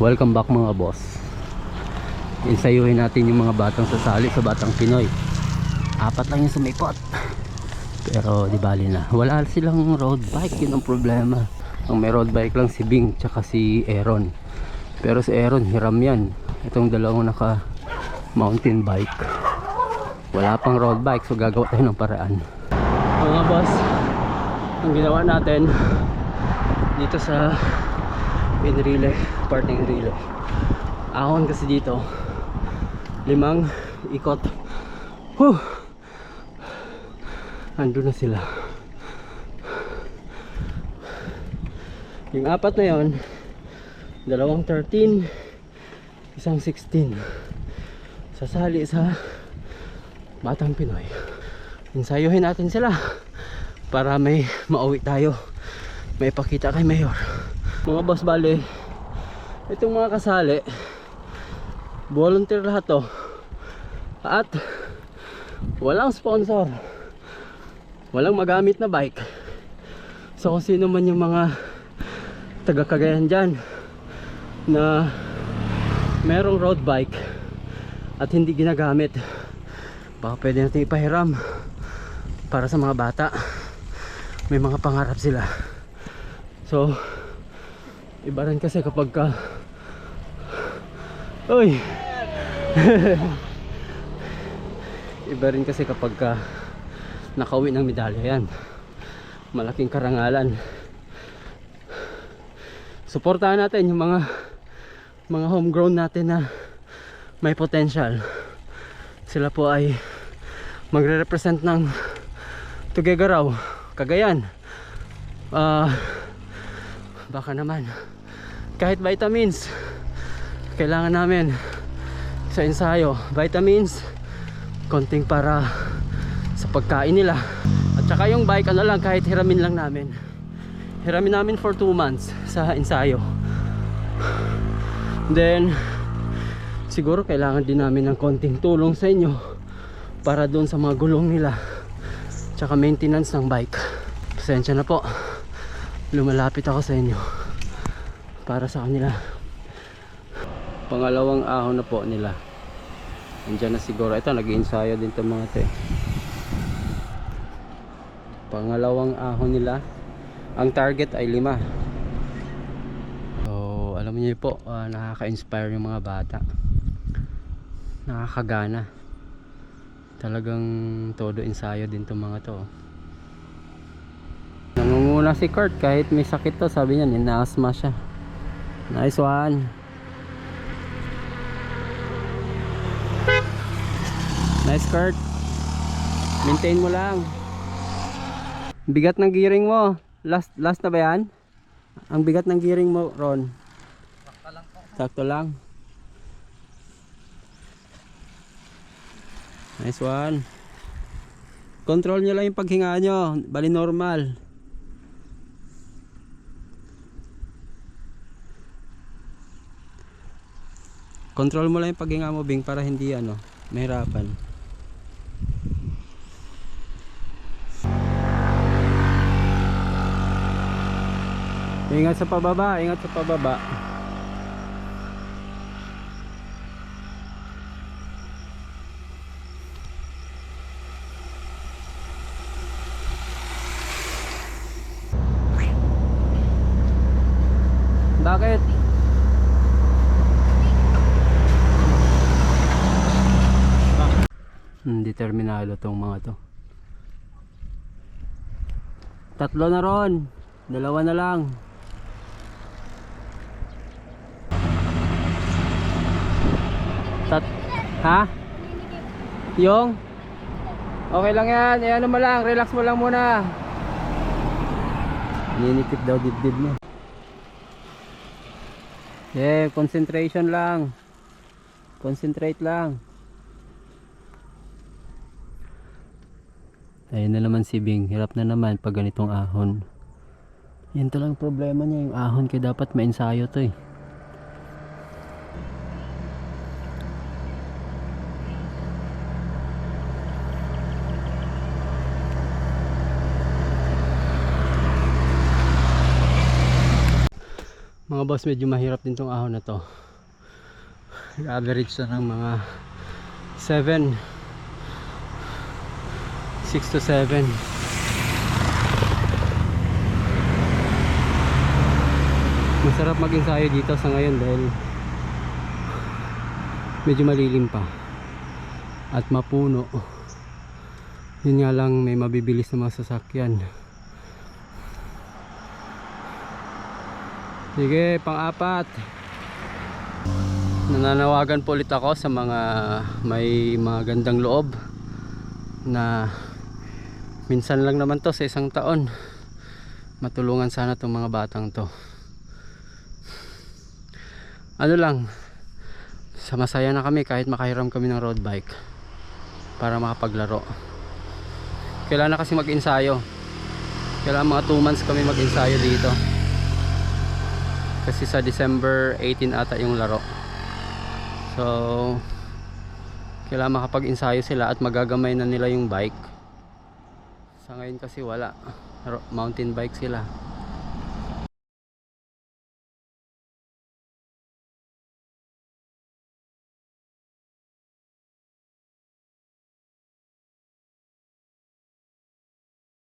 Welcome back mga boss. Insayuhin natin yung mga batang sasali sa Batang Pinoy. Apat lang yung sumipot. Pero di bali na. Wala silang road bike Yun ang problema. Ang may road bike lang si Bing Tsaka si Aaron. Pero si Aaron hiram yan. Itong dalawang naka mountain bike. Wala pang road bike So gagawa tayo ng paraan. Mga boss Ang ginawa natin Dito sa Enrile Parting Enrile Ahon kasi dito. Limang ikot. Huh Ando na sila. Yung apat na yon Dalawang 13 Isang 16 Sasali sa Batang Pinoy. Insayuhin natin sila Para may mauwi tayo. May pakita kay Mayor Mga boss bale Itong mga kasali Volunteer lahat to. At Walang sponsor. Walang magamit na bike. So kung sino man yung mga taga Cagayan dyan na merong road bike at hindi ginagamit baka pwede natin ipahiram para sa mga bata. May mga pangarap sila. So iba rin kasi kapag ka uy! Iba rin kasi kapag ka nakauwi ng medalya yan. Malaking karangalan. Suportahan natin yung mga mga homegrown natin na may potential. Sila po ay magre-represent ng Tugegaraw Cagayan. Ah baka naman. Kahit vitamins kailangan namin sa ensayo. Vitamins konting para sa pagkain nila. At saka yung bike ano lang kahit hiramin lang namin. Hiramin namin for 2 months sa ensayo. Then siguro kailangan din namin ng konting tulong sa inyo para doon sa mga gulong nila. Tsaka maintenance ng bike. Pasensya na po lumalapit ako sa inyo para sa kanila. Pangalawang ahon na po nila. Andyan na siguro. Ito nag-ensayo din itong mga te pangalawang ahon nila. Ang target ay lima. So alam niyo po ah, nakaka-inspire yung mga bata. Nakakagana. Talagang todo ensayo din itong mga to nangunguna si Kurt. Kahit may sakit to sabi niya nina-asthma siya. Nice one. Nice Kurt. Maintain mo lang. Bigat ng gearing mo. Last last na ba yan? Ang bigat ng gearing mo Ron. Sakto lang po. Lang. Nice one. Control nyo lang yung paghinga nyo. Bali normal. Control mo lang yung paghinga mo, Bing, para hindi ano, mahirapan. Ingat sa pababa, ingat sa pababa. Hmm, determinado tong mga to. Tatlo na ron. Dalawa na lang. Tat ha? Yung? Okay lang yan. Eh, ano mo lang. Relax mo lang muna. Ninipit daw dibdib mo. Yeah, concentration lang. Concentrate lang. Ayun na naman si Bing. Hirap na naman pag ganitong ahon. Yan talagang problema niya. Yung ahon kaya dapat mainsayo to eh. Mga boss, medyo mahirap din tong ahon na to. Average na ng mga 7 6 to 7 Masarap mag-ensayo dito sa ngayon dahil medyo malilim pa at mapuno. Yun nga lang may mabibilis na mga sasakyan. Sige pang-apat. Nananawagan po ulit ako sa mga may mga gandang loob na minsan lang naman to sa isang taon. Matulungan sana tong mga batang to. Ano lang sa masaya na kami kahit makahiram kami ng road bike para makapaglaro. Kailangan na kasi mag-ensayo kailangan mga 2 months kami mag-ensayo dito. Kasi sa December 18 ata yung laro. So kailangan makapag-ensayo sila at magagamay na nila yung bike sa ngayon kasi wala. Mountain bike sila